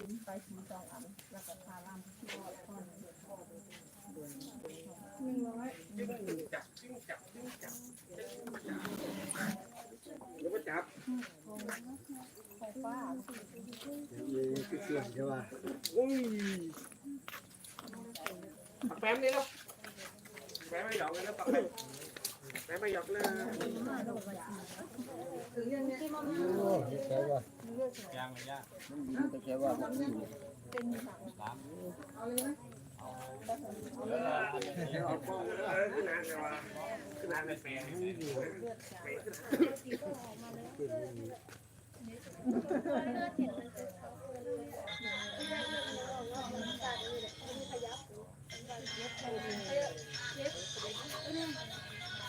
เงินเงินลงทุนไปสีสองอันแล้วก็พาล่ามที่ทอดทอดหนึ่งร้อยจับจิ้งจับจิ้งจับเดี๋ยวมาจับไฟฟ้ามีคือเสื่อมใช่ป่ะอุ้ยปักแป๊มนี่แล้วแป๊มไม่หยอกเลยแล้วปักแป๊ม แป๊มไม่หยอกเลยถึงยังเนี่ยโอ้ยใช่ป่ะย่างไม่ย่างใช่ว่ามันอยู่เป็นถังล้างเอาเลยนะเอาป้องเออขึ้นนานเลยวะขึ้นนานเลยแป๊มนี่ดีเลยแป๊มขึ้นนี่เป็น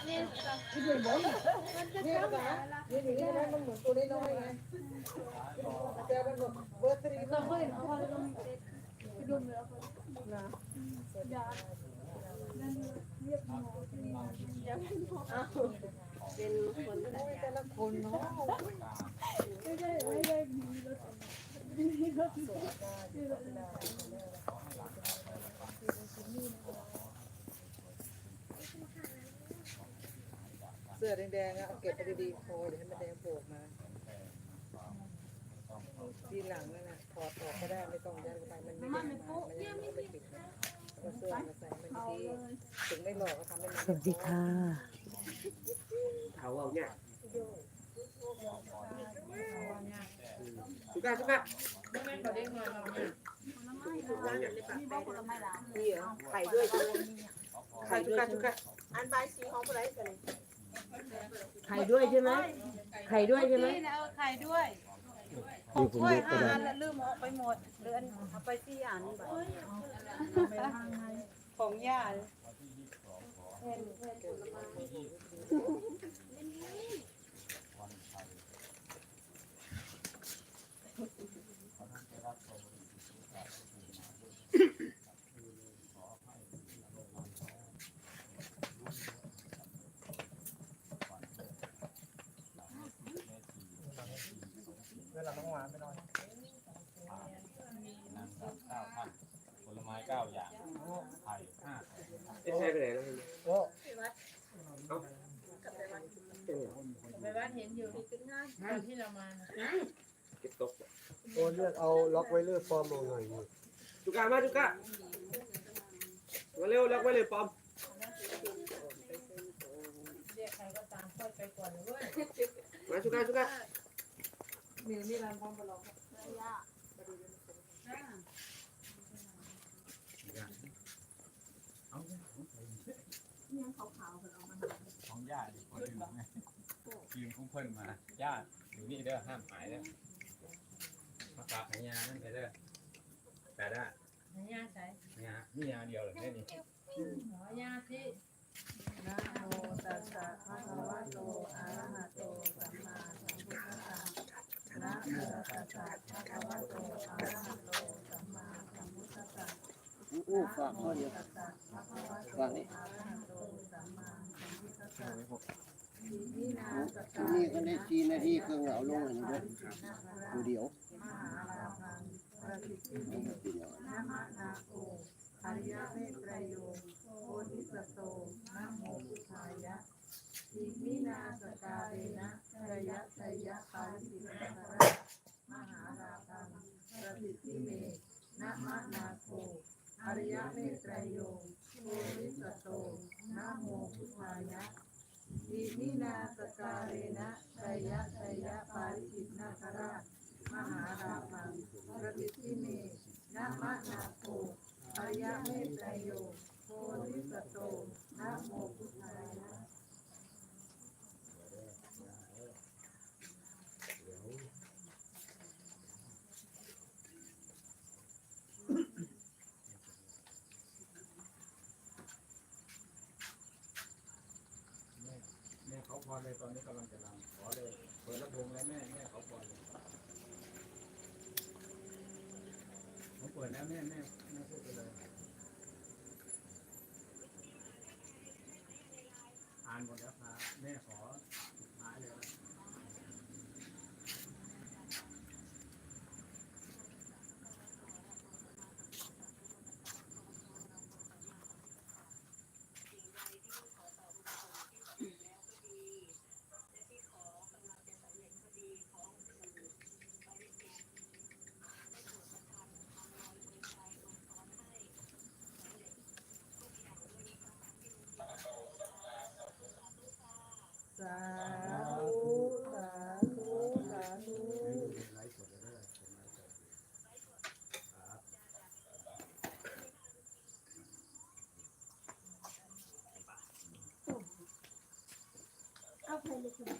บอลนี่ก็นะนี่นี่ก็ได้มันเหมือนตัวน้อยๆไงแต่มันแบบเบอร์ตรีต้องเห็นเอาไปลงไปดูเลยนะเป็นคนแต่ละคนเนาะ เสื้อแดงๆอะเอาเก็บไปดีๆโคเดี๋ยวให้มันแดงโผล่ออกมา ทีหลังนั่นน่ะถอดออกก็ได้ไม่ต้องยัดเข้าไปมันไม่ได้มามันยังไม่ไปปิดนะเอาเสื้อมาใส่มันดีถึงไม่หลอกก็ทำให้มันสวัสดีค่ะเอาเอาเนี่ยสุก้าสุก้านี่เหรอไข่ด้วยใช่ไหมไข่สุก้าสุก้าอันใบสีของอะไรกันเลย ไข่ด้วยใช่ไหมไข่ด้วยใช่ไหมนี่นะเอาไข่ด้วยหกถ้วยห้าอันแล้วลืมเอาไปหมดเหลืออันเอาไปสี่อันของย่าเลไม้ วลาต้องหวานไปหน่อยนั่งสามเก้าท่านผลไม้เก้าอย่าง ไข่ห้าไอ้ใช่ไปไหนแล้วโอ้ไปบ้านเห็นอยู่ตอนที่เรามาเก็บตกโอ้เลือกเอาล็อกไว้เลือกฟอร์มเอาหน่อยนี่สุก้ามาสุก้ามาเร็วล็อกไว้เลยปอมเรียกใครก็ตามค่อยไปก่อนเลยเว้ยมาสุก้าสุก้า มีมีร้านพร้อมประลองของญาติคนอื่นไงยืมของเพิ่อนมาญาติอยู่นี่เด้อห้ามหายเด้อมาฝากให้ยานั่นไปเด้อแต่ได้ย่าใส่ยานี่ยาเดียวเลยนี่หมอย่าที่ นะโมตัสสะภะคะวะโตอะระหะโตสัมมาสัมพุทธัสสะนะโม ตัสภะคะวะโตอะระหะโตสัมมาสัมพุทธัสสะอู้ฝากข้อเดียวฝากนี่นี่นาสกานี่ก็ได้จีนาทีเครื่องเหลาลงเลยนะดูเดียวนะมะนาโกอริยเมตรโยโพธิสัตโตนะโมพุทธายะอิมินาสกาเรนะระยะชัยะปาริสิทธระ ติเมนะมะนาโกอริยะเมตไตรโยโพธิสัตโตนะโมพุทธายะอิมินาสการเรนะชัยยะชัยยะปาริจิตนาคราชมหาราพังระสิทิเมนะมะนาโคอริยะเมตไตรโยโพธิสัตโต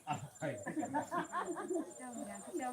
อะไรเจ้าอย่าเจ้า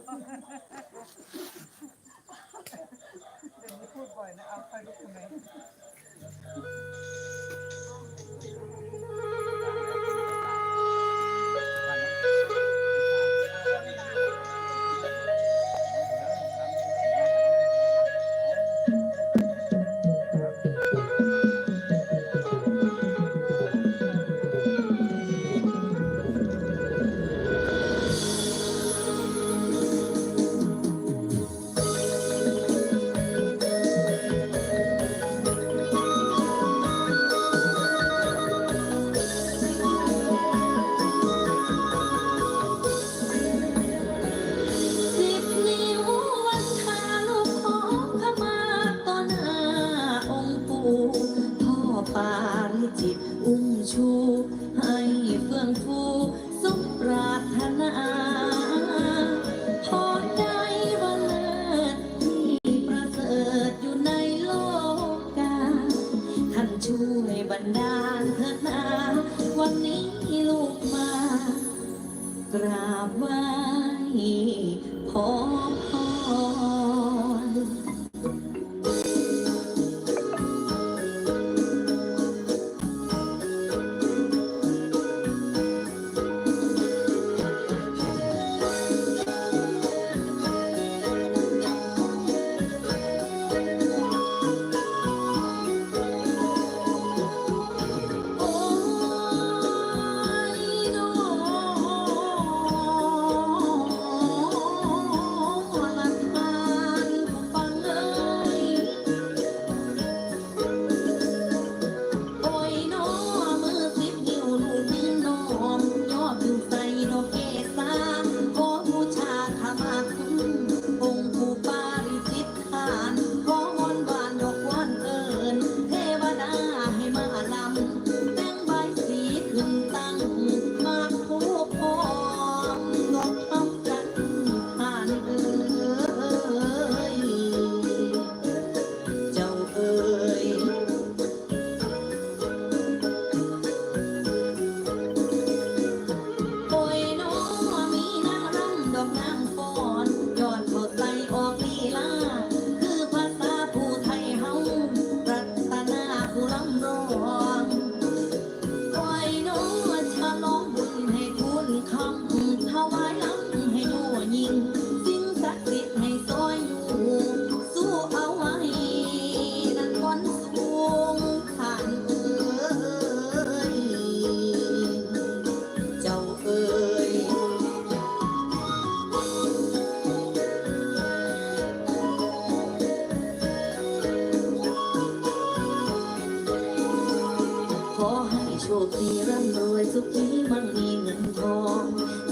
คดีร่ำรวยสุขีมั่งมีเงินทอง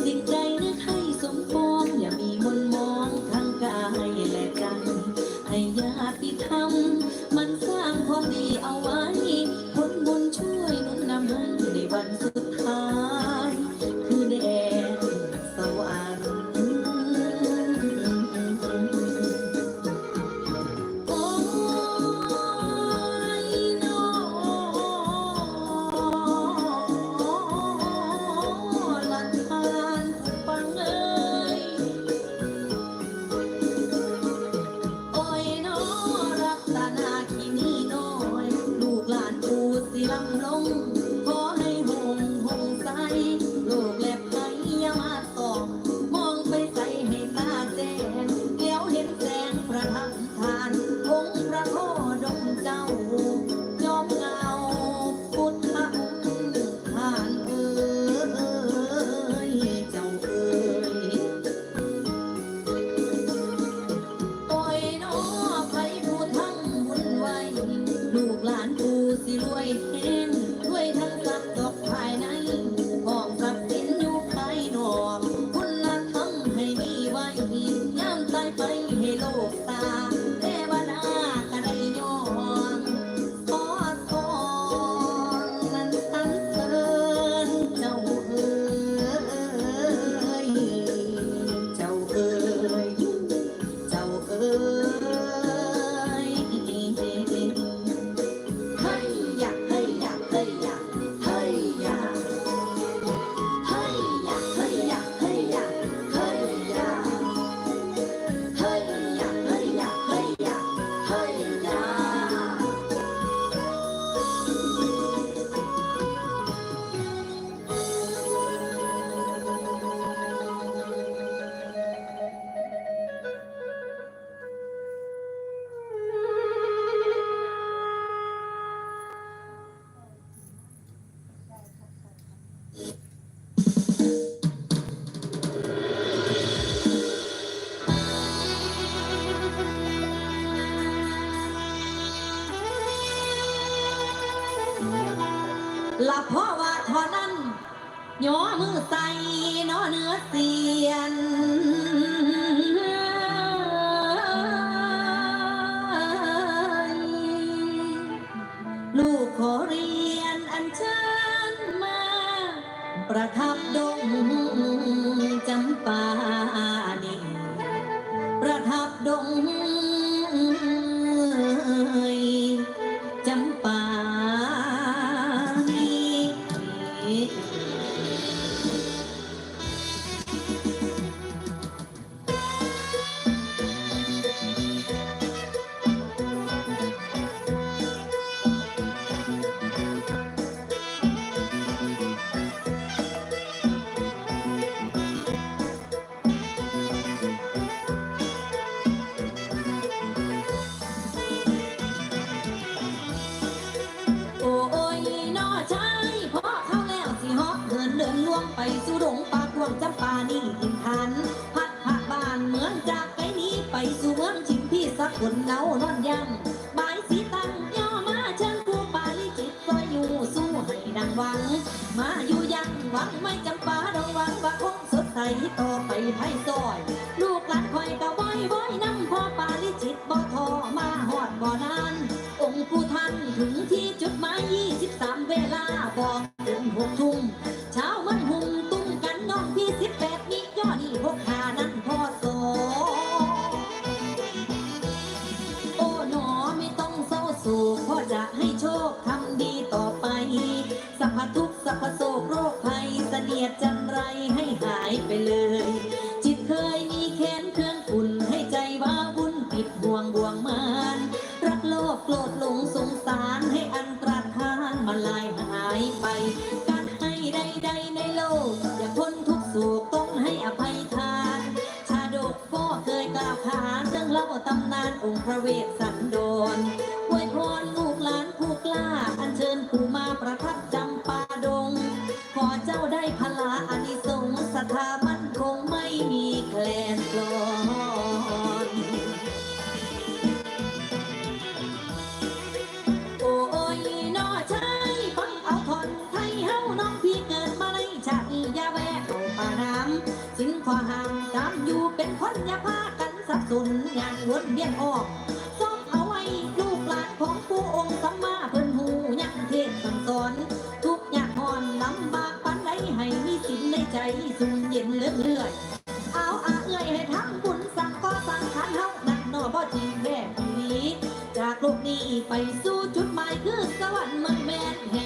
สิ่งใด ประทับดงจำปา มาอยู่ยังหวังไม่จำปาดงหวังว่าคงสดใสต่อไปไพ่ซอย ลูกหลานคอยกะว้อยว้อยน้ำพ่อปาลิจิตบ่ทอมาหอดบ่นาน องค์ผู้ท่านถึงที่จุดหมาย23 เวลาบอกถึงหกทุ่มเช้ามันหุ่มตุ้มกันน้องพี่18นี่ย่อนี่พกหานั้นพ่อโซโอ้หนอไม่ต้องเศร้าโศกพ่อจะให้โชคทำดีต่อไป พทุกสัพพโศกโรคภัยเสนียดจันไรให้หายไปเลย จิตเคยมีแค้นเครื่องขุ่นให้ใจว่าวุ่นปิดห่วงบ่วงมานรักโลภโกรธหลงสงสารให้อันตรธานมาลายหายไปการให้ใดๆในโลกอย่าพ้นทุกโศกต้องให้อภัยทาน ชาดกก็เคยกล่าวขานเรื่องเล่าตำนานองค์พระเวสสันดรอวยพรลูกหลานผู้กล้าอัญเชิญผู้มาประทับจำ คนอย่าพากันสับสนอย่างวนเวียนออกซอมเอาไว้ลูกหลานของผู้องค์สัมมาเพิ่นหูยังเทศสั่งสอน ทุกอย่างอ่อนลำบากปานใดให้มีสินในใจสุ่มเย็นเลื่อนเลื่อยเอาอาเอื้อยให้ทำบุญสั่งก็สั่งขันเฮานักหนอบ่จริงแม่ผีจากโลกนี้ไปสู่จุดหมายคือสวรรค์เมืองแม่นแห่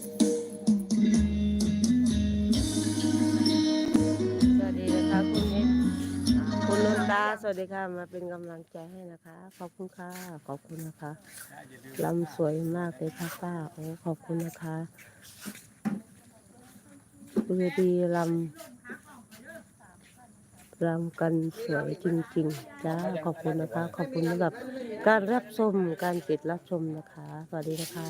สวัสดีค่ะ มาเป็นกำลังใจให้นะคะ ขอบคุณค่ะ ขอบคุณนะคะลำสวยมากเลยค่ะป้าโอ้ขอบคุณนะคะดูดีลำลำกันสวยจริงๆจ้าขอบคุณนะคะ ขอบคุณสำหรับการรับชมการติดรับชมนะคะ สวัสดีนะคะ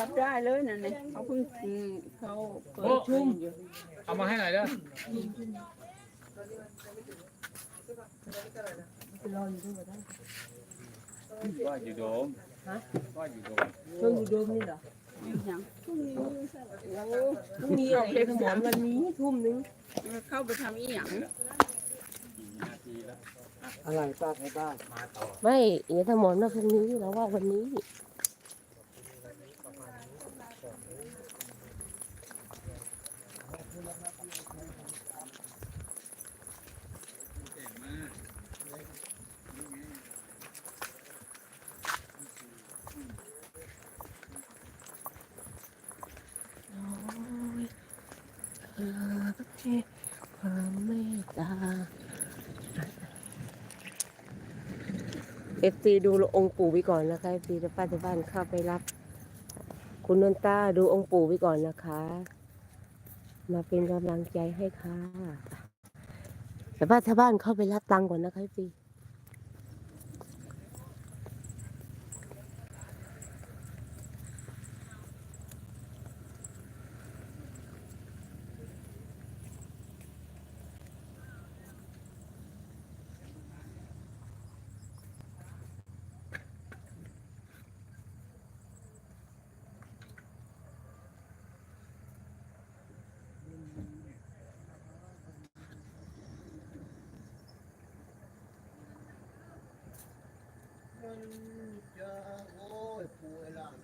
รับได้เลยนั่นเนี่ยเขาเพิ่งอืมเขาเปิดชุ่มอยู่ เอามาให้หน่อยเด้อว่าอยู่โดมว่าอยู่โดมช่วงอยู่โดมนี่เหรออย่างพรุ่งนี้อะไรสมอนวันนี้ทุ่มนึงเข้าไปทำอีหยังนาทีแล้วอะไรป้าไทยบ้านมาต่อไม่อย่าสมอนมาพรุ่งนี้เราว่าวันนี้ ความเมตตาเอฟซีดูองค์ปู่ไว้ก่อนนะคะเอฟซีจะป้าที่บ้านเข้าไปรับ คุณนนตาดูองค์ปู่ไว้ก่อนนะคะ มาเป็นกำลังใจให้ค่ะแต่ป้าที่บ้านเข้าไปรับตังก่อนนะคะเอฟซี โอ้ยปูไอ้ล่าง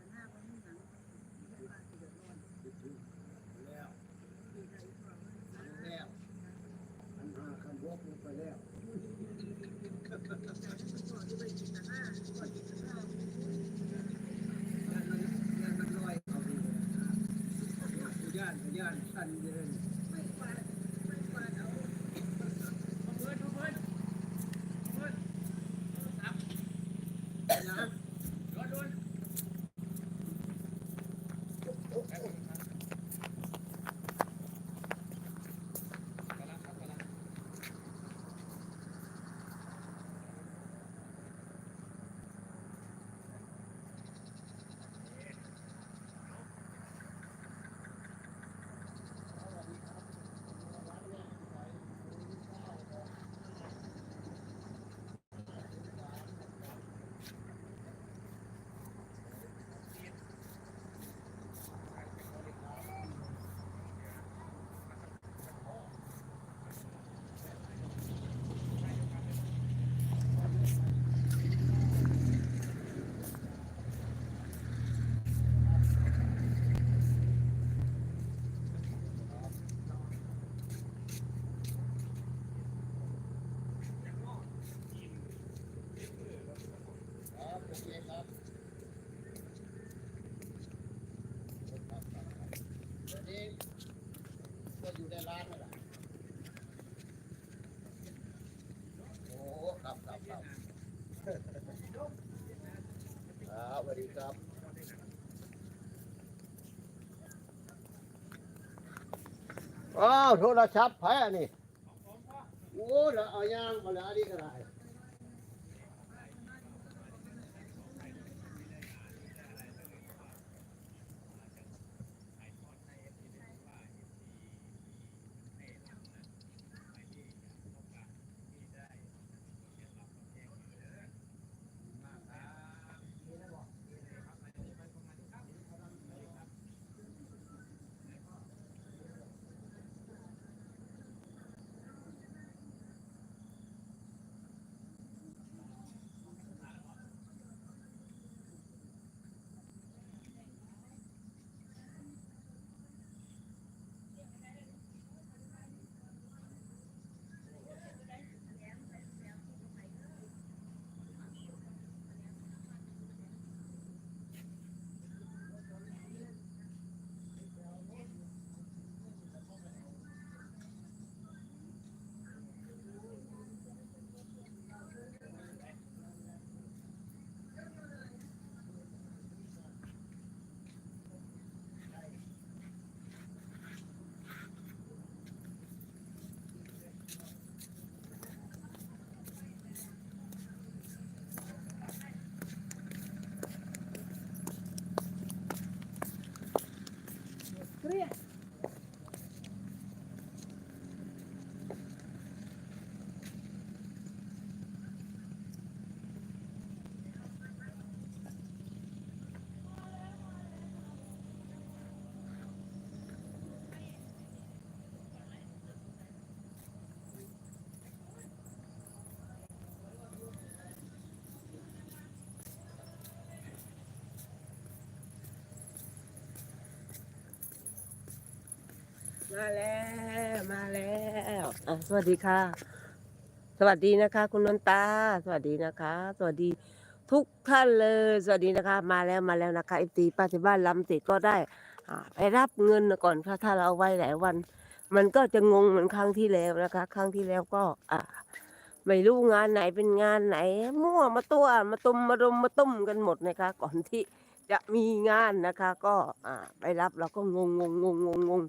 อ้าวโทรศัพท์แพ้นี่โอ้แล้วเอายางมาแล้วอันนี้ก็ได้ มาแล้วมาแล้วอะสวัสดีค่ะ สวัสดีนะคะ คุณนนตา สวัสดีนะคะ สวัสดีทุกท่านเลย สวัสดีนะคะ มาแล้วมาแล้วนะคะเอฟตีป้าที่บ้านลำติดก็ได้อ่าไปรับเงินก่อนค่ะถ้าเราเอาไว้หลายวัน มันก็จะงงเหมือนครั้งที่แล้วนะคะ ครั้งที่แล้วก็อ่าไม่รู้งานไหนเป็นงานไหน มั่วมาตัวมาตุมมารุมมาตุ้มกันหมดนะคะ ก่อนที่จะมีงานนะคะ ก็อ่าไปรับเราก็งงงงงงงงง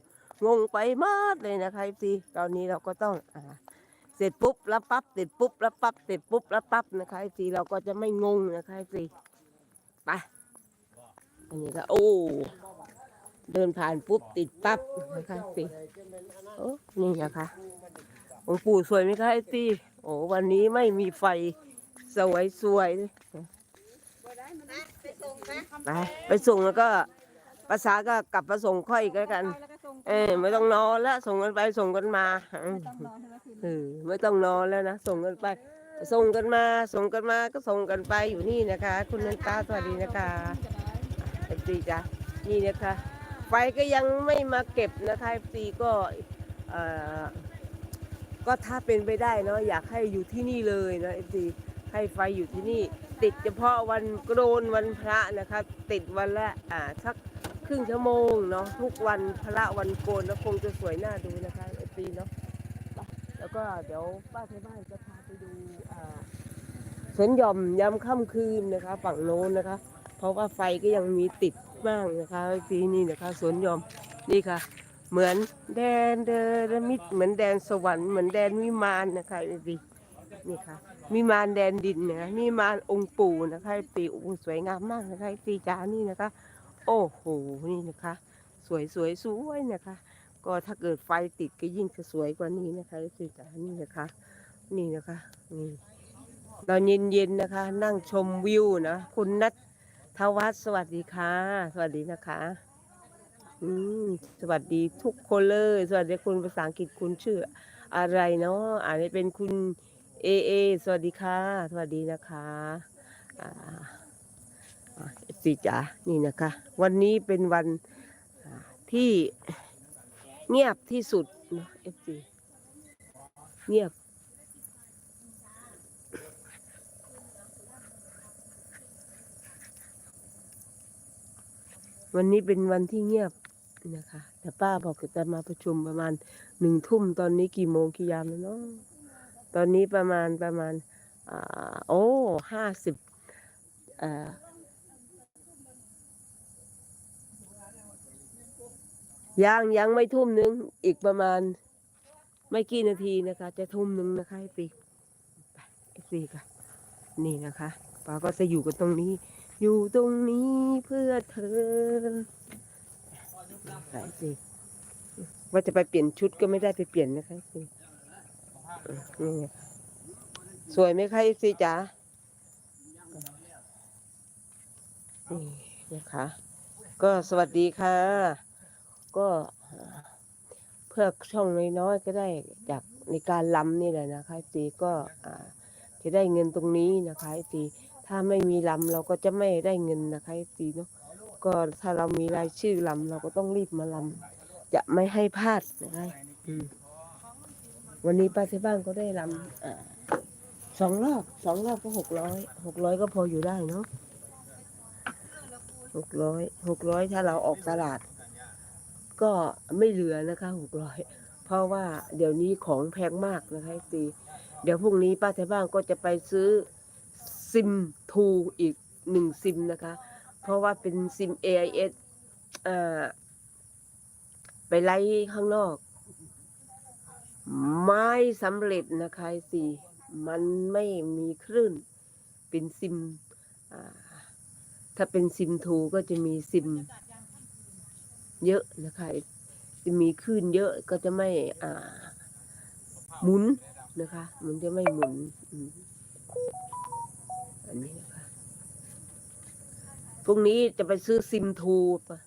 งงไปหมดเลยนะคะพี่ตอนนี้เราก็ต้องอ่าเสร็จปุ๊บแล้วปั๊บเสร็จปุ๊บแล้วปั๊บเสร็จปุ๊บแล้วปั๊บนะคะสีเราก็จะไม่งงนะคะสีไปอันนี้ก็โอ้เดินผ่านปุ๊บติดปั๊บนะคะสีโอ้นี่นะคะหลวงปู่สวยไหมคะไอตีโอ้วันนี้ไม่มีไฟสวยสวยไปไปส่งแล้วก็ภาษาก็กลับมาส่งค่อยก็แล้วกัน เออไม่ต้องนอนแล้วส่งกันไปส่งกันมาอืมเออไม่ต้องนอนแล้วนะส่งกันไป ส่งกันมา ส่งกันมาก็ส่งกันไปอยู่นี่นะคะ คุณนันตาสวัสดีนะคะเอฟซีจ้ะนี่นะคะ ไฟก็ยังไม่มาเก็บนะคะเอฟซีก็เอ่อก็ถ้าเป็นไปได้เนาะอยากให้อยู่ที่นี่เลยนะเอฟซีให้ไฟอยู่ที่นี่ ติดเฉพาะวันโกรนวันพระนะคะ ติดวันละอ่าสักค รึ่งชั่วโมงเนาะทุกวันพระวันโกนแล้วคงจะสวยน่าดูนะคะเอฟซีเนาะแล้วก็เดี๋ยวป้าที่บ้านจะพาไปดูสวนหย่อมยามค่ำคืนนะคะ ฝั่งโน้นนะคะ เพราะว่าไฟก็ยังมีติดบ้างนะคะทีนี่นะคะสวนหย่อมนี่ค่ะ เหมือนแดนเดรมิตเหมือนแดนสวรรค์เหมือนแดนวิมานนะคะดีนี่ค่ะวิมานแดนดินนะคะวิมานองค์ปู่นะคะปีโอ้สวยงามมากนะคะปีจานี่นะคะ โอ้โห นี่นะคะ สวยสวยสวยนะคะ ก็ถ้าเกิดไฟติดก็ยิ่งจะสวยกว่านี้นะคะสิจ๋านี่นะคะ นี่นะคะนี่ตอนเย็นๆนะคะ นั่งชมวิวนะ คุณนัททวัฒสวัสดีค่ะ สวัสดีนะคะ อืม สวัสดีทุกคนเลย สวัสดีคุณภาษาอังกฤษคุณชื่อ อะไรเนาะอาจจะเป็นคุณเอเอ สวัสดีค่ะ สวัสดีนะคะ อ่า สิจ๋านี่นะคะ วันนี้เป็นวันที่เงียบที่สุดนะเอฟซีเงียบ วันนี้เป็นวันที่เงียบนะคะ แต่ป้าบอกจะมาประชุมประมาณหนึ่งทุ่มตอนนี้กี่โมงกี่ยามแล้วเนาะตอนนี้ประมาณประมาณอโอ้ห้าสิบอ่า ยังยังไม่ทุ่มหนึ่งอีกประมาณ ไม่กี่นาทีนะคะ จะทุ่มหนึ่งนะคะไอปีไปไอปีค่ะนี่นะคะป้าก็จะอยู่กันตรงนี้ อยู่ตรงนี้เพื่อเธอไปสิว่าจะไปเปลี่ยนชุดก็ไม่ได้ไปเปลี่ยนนะคะไอปีนี่สวยไหมคะไอซีจ๋านี่นะคะ ก็สวัสดีค่ะ ก็เพื่อช่องน้อยๆก็ได้จากในการลำนี่แหละนะคะตีก็จะได้เงินตรงนี้นะคะตีถ้าไม่มีลำเราก็จะไม่ได้เงินนะคะตีเนาะก็ถ้าเรามีรายชื่อลำเราก็ต้องรีบมาลำจะไม่ให้พลาดนะคะวันนี้ป้าที่บ้านก็ได้ลำอ่าสองรอบสองรอบก็หกร้อยหกร้อยก็พออยู่ได้เนาะหกร้อยหกร้อยถ้าเราออกตลาด ก็ไม่เหลือนะคะหกร้อยเพราะว่าเดี๋ยวนี้ของแพงมากนะคะตีเดี๋ยวพรุ่งนี้ป้าไทยบ้านก็จะไปซื้อซิมทูอีกหนึ่งซิมนะคะ เพราะว่าเป็นซิม AIS เอ่อไปไล่ข้างนอก ไม่สำเร็จนะคะสีมันไม่มีคลื่น เป็นซิม ถ้าเป็นซิมทูก็จะมีซิม เยอะนะคะจะมีคลื่นเยอะก็จะไม่อ่าหมุนนะคะ มันจะไม่หมุนอืมอันนี้นะคะพรุ่งนี้จะไปซื้อซิมทูปะ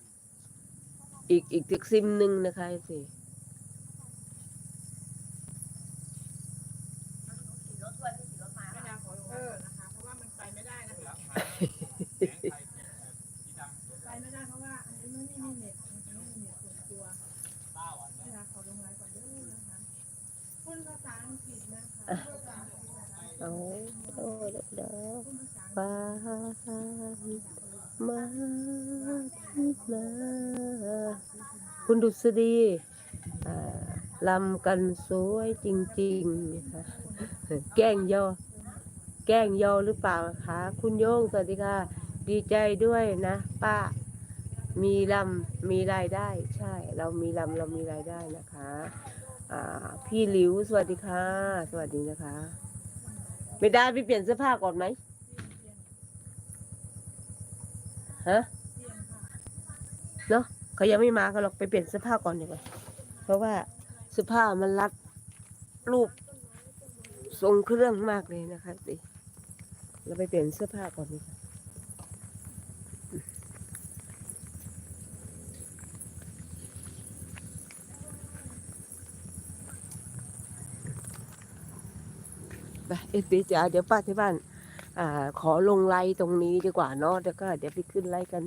อีกอีกอีกซิมหนึ่งนะคะสิ เออนะคะ เพราะว่ามันไปไม่ได้นะคะไปไม่ได้เพราะว่าอันนี้ไม่มีเน็ตมันไม่มีเน็ตส่วนตัวเวลาไฟ มาที่นาคุณ ดุษฎีลำกันสวยจริงๆ แกล้งยอ แกล้งยอหรือเปล่าคะ คุณโยงสวัสดีค่ะ ดีใจด้วยนะ ป้า มีลำมีรายได้ ใช่ เรามีลำเรามีรายได้นะคะพี่หลิวสวัสดีค่ะ สวัสดีนะคะ ไม่ได้ไปเปลี่ยนเสื้อผ้าก่อนไหมฮะ เขายังไม่มาเขาหรอกไปเปลี่ยนเสื้อผ้าก่อนดีกว่าเพราะว่าเสื้อผ้ามันรัดรูปทรงเครื่องมากเลยนะคะสิเราไปเปลี่ยนเสื้อผ้าก่อนดีกว่าไปเอฟซีจ๋าเดี๋ยวป้าที่บ้าน อ่า ขอลงไลน์ตรงนี้ดีกว่าเนาะแล้วก็เดี๋ยวไปขึ้นไลน์กัน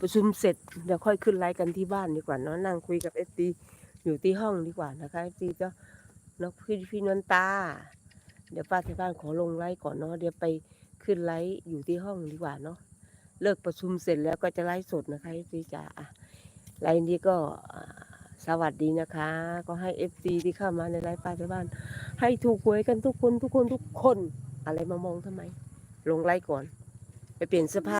ประชุมเสร็จเดี๋ยวค่อยขึ้นไลน์กันที่บ้านดีกว่าเนาะนั่งคุยกับเอฟซีอยู่ที่ห้องดีกว่านะคะเอฟซีก็นาะพี่พี่นวลตา เดี๋ยวป้าที่บ้านขอลงไลน์ก่อนเนาะเดี๋ยวไปขึ้นไลน์อยู่ที่ห้องดีกว่าเนาะเลิกประชุมเสร็จแล้วก็จะไลฟ์สดนะคะเอฟซีจ๋าอะไลน์นี้ก็สวัสดีนะคะ ก็ให้เอฟซีที่เข้ามาในไลฟ์ป้าที่บ้าน ให้ถูกหวยกันทุกคนทุกคนทุกคน อะไรมามองทำไม ลงไลน์ก่อน ไปเปลี่ยนเสื้อผ้า